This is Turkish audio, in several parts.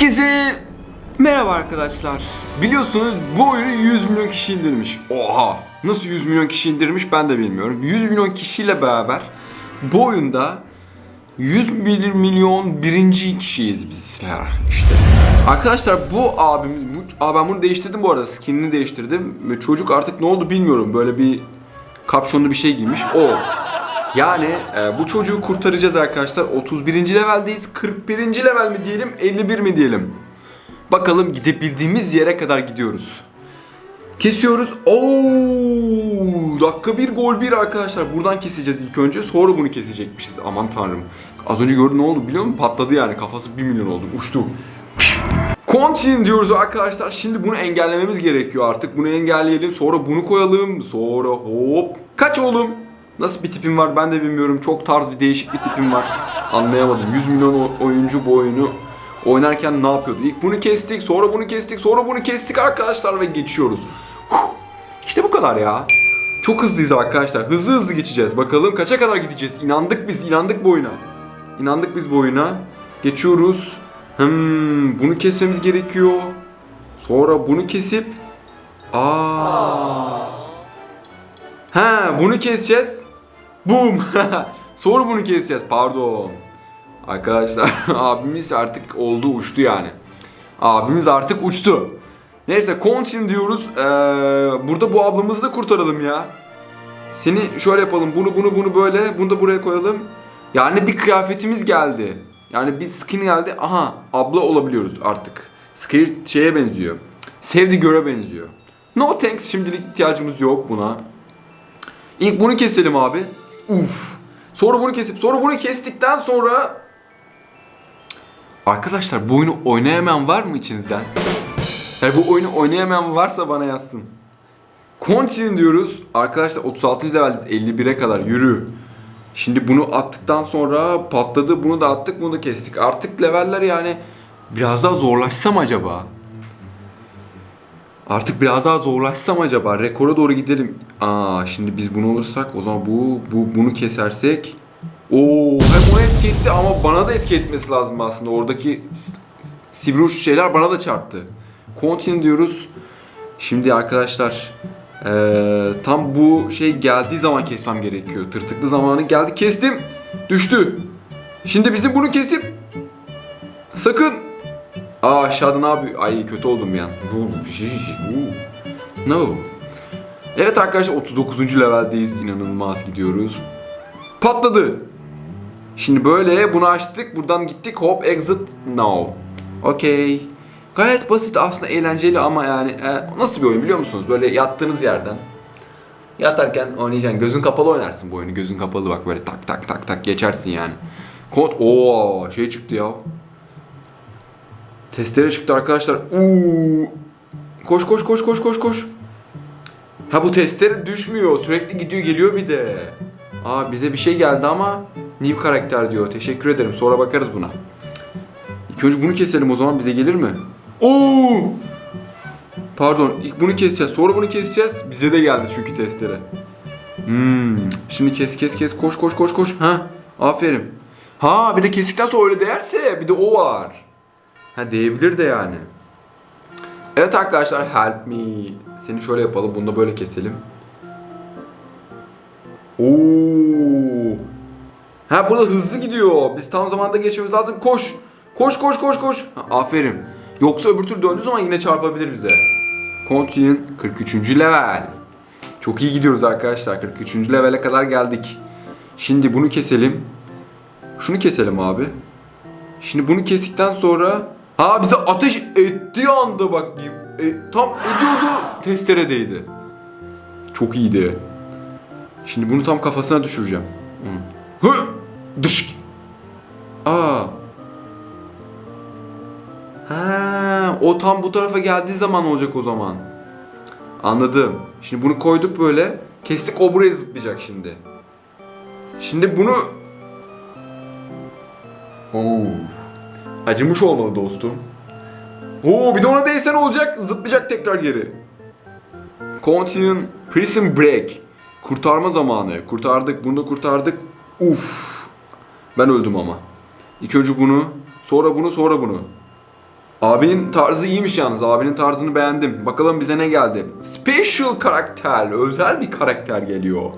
Herkese merhaba arkadaşlar. Biliyorsunuz bu oyunu 100 milyon kişi indirmiş. Oha! Nasıl 100 milyon kişi indirmiş ben de bilmiyorum. 100 milyon kişiyle beraber bu oyunda 101 milyon birinci kişiyiz biz ya işte. Arkadaşlar bu abimiz, bu, aa ben bunu değiştirdim bu arada skinini değiştirdim. Çocuk artık ne oldu bilmiyorum böyle bir kapşonlu bir şey giymiş. O. Yani e, bu çocuğu kurtaracağız arkadaşlar. 31. leveldeyiz. 41. level mi diyelim, 51 mi diyelim? Bakalım gidebildiğimiz yere kadar gidiyoruz. Kesiyoruz. Oo! Dakika bir gol bir arkadaşlar. Buradan keseceğiz ilk önce. Sonra bunu kesecekmişiz. Aman tanrım. Az önce gördün ne oldu biliyor musun? Patladı yani. Kafası 1 milyon oldu. Uçtu. Continue diyoruz arkadaşlar. Şimdi bunu engellememiz gerekiyor artık. Bunu engelleyelim. Sonra bunu koyalım. Sonra hop. Kaç oğlum? Nasıl bir tipim var ben de bilmiyorum. Çok tarz bir değişik bir tipim var. Anlayamadım. 100 milyon oyuncu bu oyunu oynarken ne yapıyordu? İlk bunu kestik, sonra bunu kestik, sonra bunu kestik arkadaşlar ve geçiyoruz. İşte bu kadar ya. Çok hızlıyız arkadaşlar. Hızlı hızlı geçeceğiz. Bakalım kaça kadar gideceğiz? İnandık biz, inandık bu oyuna. İnandık biz bu oyuna. Geçiyoruz. Hmm, bunu kesmemiz gerekiyor. Sonra bunu kesip Aa. Ha, bunu keseceğiz. Boom. Sonra bunu keseceğiz. Pardon. Arkadaşlar abimiz artık oldu uçtu yani. Abimiz artık uçtu. Neyse continue diyoruz. Ee, burada bu ablamızı da kurtaralım ya. Seni şöyle yapalım. Bunu bunu bunu böyle. Bunu da buraya koyalım. Yani bir kıyafetimiz geldi. Yani bir skin geldi. Aha abla olabiliyoruz artık. Scared şeye benziyor. Sevdi göre benziyor. No thanks şimdilik ihtiyacımız yok buna. İlk bunu keselim abi. Uf. Sonra bunu kesip sonra bunu kestikten sonra Arkadaşlar bu oyunu oynayamayan var mı içinizden? Yani bu oyunu oynayamayan varsa bana yazsın. Continue diyoruz. Arkadaşlar 36. leveldeyiz. 51'e kadar yürü. Şimdi bunu attıktan sonra patladı. Bunu da attık, bunu da kestik. Artık leveller yani biraz daha zorlaşsam acaba? Artık biraz daha zorlaşsam acaba? Rekora doğru gidelim. Aa şimdi biz bunu olursak o zaman bu, bu bunu kesersek Oo hem ona etki etti ama bana da etki etmesi lazım aslında. Oradaki sivri şeyler bana da çarptı. Continue diyoruz. Şimdi arkadaşlar eee, tam bu şey geldiği zaman kesmem gerekiyor. Tırtıklı zamanı geldi kestim. Düştü. Şimdi bizim bunu kesip sakın Aa aşağıda ne yapıyor? Ay kötü oldum bir an. No. Evet arkadaşlar 39. leveldeyiz. İnanılmaz gidiyoruz. Patladı. Şimdi böyle bunu açtık. Buradan gittik. Hop exit now. Okey. Gayet basit aslında eğlenceli ama yani e, nasıl bir oyun biliyor musunuz? Böyle yattığınız yerden yatarken oynayacaksın. Gözün kapalı oynarsın bu oyunu. Gözün kapalı bak böyle tak tak tak tak geçersin yani. Kod o şey çıktı ya. Testere çıktı arkadaşlar. Uuu. Koş koş koş koş koş koş. Ha bu testere düşmüyor. Sürekli gidiyor geliyor bir de. Aa bize bir şey geldi ama new karakter diyor. Teşekkür ederim. Sonra bakarız buna. İlk önce bunu keselim o zaman bize gelir mi? Oo! Pardon ilk bunu keseceğiz. Sonra bunu keseceğiz. Bize de geldi çünkü testere. Hmm. Şimdi kes kes kes koş koş koş koş. Ha aferin. Ha bir de kestikten sonra öyle değerse bir de o var. Ha değebilir de yani. Evet arkadaşlar help me. Seni şöyle yapalım. Bunu da böyle keselim. Oo. Ha burada hızlı gidiyor. Biz tam zamanda geçmemiz lazım. Koş. Koş koş koş koş. Ha, aferin. Yoksa öbür türlü döndüğü zaman yine çarpabilir bize. Continue 43. level. Çok iyi gidiyoruz arkadaşlar. 43. levele kadar geldik. Şimdi bunu keselim. Şunu keselim abi. Şimdi bunu kestikten sonra ha bize ateş ettiği anda bak e, tam ediyordu testere değdi. Çok iyiydi. Şimdi bunu tam kafasına düşüreceğim. Hı. Dış. Aa. Ha, o tam bu tarafa geldiği zaman olacak o zaman. Anladım. Şimdi bunu koyduk böyle. Kestik o buraya zıplayacak şimdi. Şimdi bunu... Oo. Acımış olmalı dostum. Oo bir de ona değsen olacak. Zıplayacak tekrar geri. Continue Prison Break. Kurtarma zamanı. Kurtardık. Bunu da kurtardık. Uf. Ben öldüm ama. İlk önce bunu. Sonra bunu sonra bunu. Abinin tarzı iyiymiş yalnız. Abinin tarzını beğendim. Bakalım bize ne geldi. Special karakter. Özel bir karakter geliyor.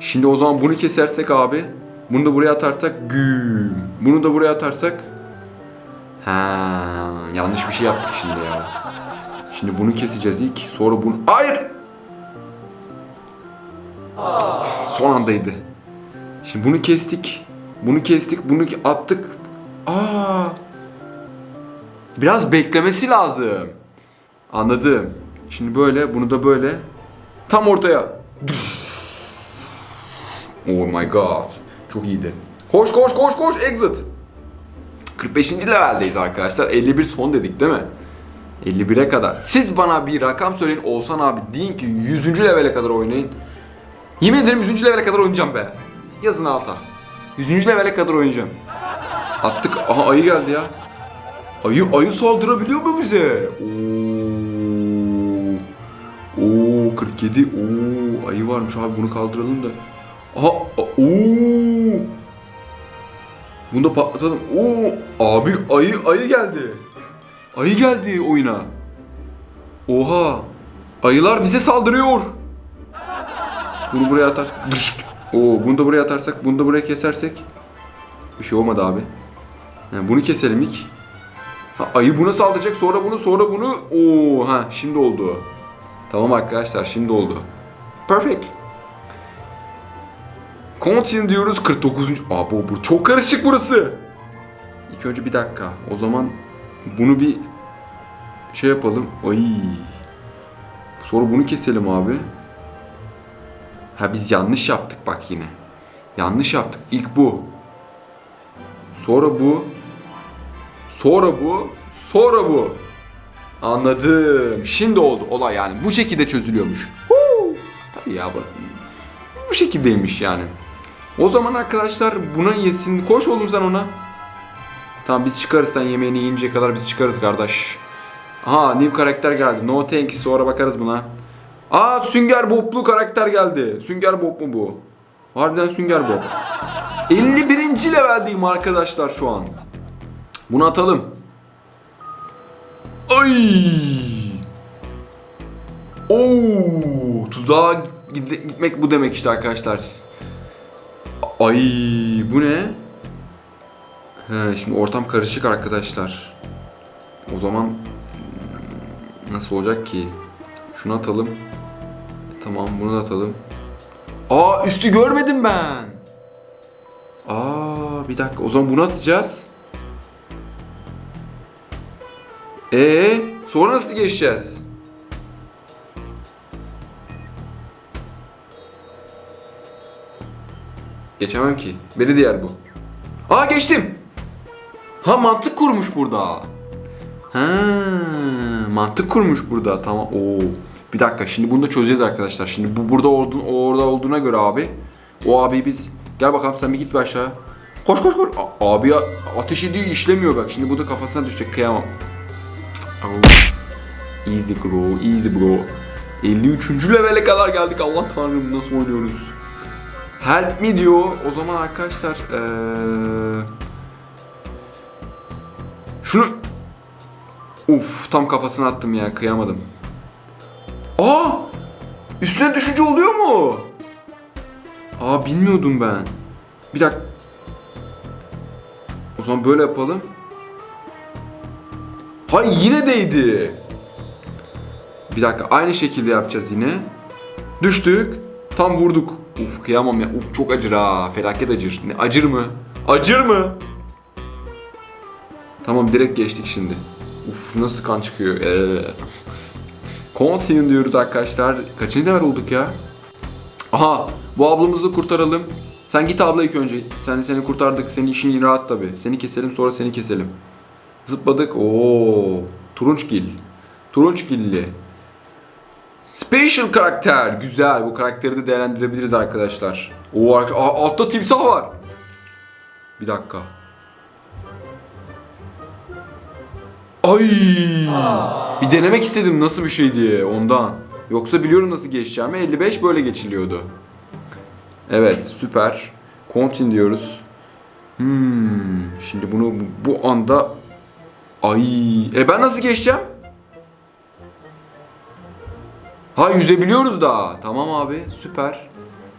Şimdi o zaman bunu kesersek abi. Bunu da buraya atarsak güm. Bunu da buraya atarsak. Ha, yanlış bir şey yaptık şimdi ya. Şimdi bunu keseceğiz ilk. Sonra bunu... Hayır! Son andaydı. Şimdi bunu kestik. Bunu kestik. Bunu attık. Aa! Biraz beklemesi lazım. Anladım. Şimdi böyle, bunu da böyle. Tam ortaya. Oh my god. Çok iyiydi. Koş koş koş koş exit. 45. leveldeyiz arkadaşlar. 51 son dedik değil mi? 51'e kadar. Siz bana bir rakam söyleyin Oğuzhan abi deyin ki 100. levele kadar oynayın. Yemin ederim 100. levele kadar oynayacağım be. Yazın alta. 100. levele kadar oynayacağım. Attık. Aha ayı geldi ya. Ayı ayı saldırabiliyor mu bize? Oo. Oo 47. Oo ayı varmış abi bunu kaldıralım da. Aha oo. Bunu da patlatalım. Oo abi ayı ayı geldi. Ayı geldi oyuna. Oha. Ayılar bize saldırıyor. Bunu buraya atar. Oo bunu da buraya atarsak, bunu da buraya kesersek bir şey olmadı abi. Yani bunu keselim ilk. Ha, ayı buna saldıracak, sonra bunu, sonra bunu. Oo ha şimdi oldu. Tamam arkadaşlar, şimdi oldu. Perfect. Continue diyoruz 49. Aa bu, bu çok karışık burası. İlk önce bir dakika. O zaman bunu bir şey yapalım. Ay. Sonra bunu keselim abi. Ha biz yanlış yaptık bak yine. Yanlış yaptık. İlk bu. Sonra bu. Sonra bu. Sonra bu. Anladım. Şimdi oldu olay yani. Bu şekilde çözülüyormuş. Huu. Tabii ya bu. Bu şekildeymiş yani. O zaman arkadaşlar buna yesin. Koş oğlum sen ona. Tamam biz çıkarız sen yemeğini yiyinceye kadar biz çıkarız kardeş. Aha new karakter geldi. No thanks sonra bakarız buna. Aa Sünger Bob'lu karakter geldi. Sünger Bob mu bu? Harbiden Sünger Bob. 51. leveldeyim arkadaşlar şu an. Bunu atalım. Ay! Oo! Tuzağa gitmek bu demek işte arkadaşlar. Ay bu ne? He, şimdi ortam karışık arkadaşlar. O zaman nasıl olacak ki? Şunu atalım. Tamam bunu da atalım. Aa üstü görmedim ben. Aa bir dakika o zaman bunu atacağız. Ee sonra nasıl geçeceğiz? Geçemem ki. Beni diğer bu. Aa geçtim. Ha mantık kurmuş burada. Ha mantık kurmuş burada. Tamam. Oo. Bir dakika şimdi bunu da çözeceğiz arkadaşlar. Şimdi bu burada olduğun orada olduğuna göre abi. O abi biz gel bakalım sen bir git bir aşağı. Koş koş koş. A- abi ateş ediyor işlemiyor bak. Şimdi bu da kafasına düşecek kıyamam. Easy bro, easy bro. 53. levele kadar geldik. Allah tanrım nasıl oynuyoruz. Help me diyor. O zaman arkadaşlar eee şunu Uf tam kafasına attım ya kıyamadım. Aa! Üstüne düşünce oluyor mu? Aa bilmiyordum ben. Bir dakika. O zaman böyle yapalım. Ha yine değdi. Bir dakika aynı şekilde yapacağız yine. Düştük. Tam vurduk. Uf kıyamam ya. Uf çok acır ha. Felaket acır. Ne acır mı? Acır mı? Tamam direkt geçtik şimdi. Uf nasıl kan çıkıyor. Ee. Continue diyoruz arkadaşlar. Kaçıncı level olduk ya? Aha bu ablamızı kurtaralım. Sen git abla ilk önce. Sen seni kurtardık. Senin işin rahat tabi. Seni keselim sonra seni keselim. Zıpladık. Oo. Turunçgil. Turunçgilli. Special karakter. Güzel. Bu karakteri de değerlendirebiliriz arkadaşlar. Oo, altta timsah var. Bir dakika. Ay! Bir denemek istedim nasıl bir şey diye ondan. Yoksa biliyorum nasıl geçeceğimi. 55 böyle geçiliyordu. Evet, süper. Continue diyoruz. Hmm, şimdi bunu bu- bu anda Ay, e ben nasıl geçeceğim? Ha yüzebiliyoruz da. Tamam abi, süper.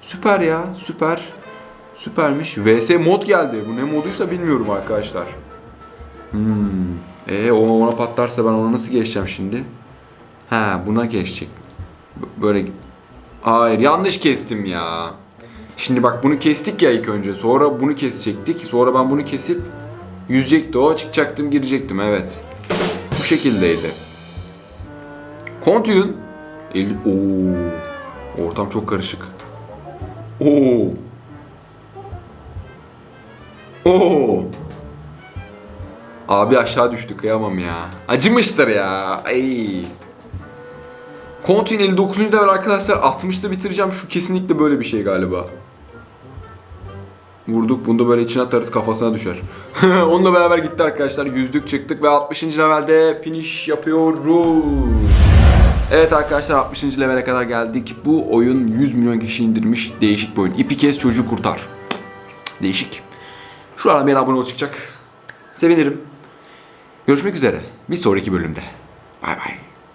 Süper ya, süper. Süpermiş. VS mod geldi. Bu ne moduysa bilmiyorum arkadaşlar. Hmm. E o ona patlarsa ben ona nasıl geçeceğim şimdi? Ha buna geçecek. Böyle Hayır yanlış kestim ya. Şimdi bak bunu kestik ya ilk önce. Sonra bunu kesecektik. Sonra ben bunu kesip yüzecekti o. Çıkacaktım girecektim evet. Bu şekildeydi. Continue. El... Oo. Ortam çok karışık. Oo. Oo. Abi aşağı düştü kıyamam ya. Acımıştır ya. Ay. Continue 59. level arkadaşlar 60'ta bitireceğim. Şu kesinlikle böyle bir şey galiba. Vurduk bunu da böyle içine atarız kafasına düşer. Onunla beraber gitti arkadaşlar. Yüzdük çıktık ve 60. levelde finish yapıyoruz. Evet arkadaşlar 60. levele kadar geldik. Bu oyun 100 milyon kişi indirmiş. Değişik bir oyun. İpi kes çocuğu kurtar. Değişik. Şu an bir abone ol çıkacak. Sevinirim. Görüşmek üzere. Bir sonraki bölümde. Bay bay.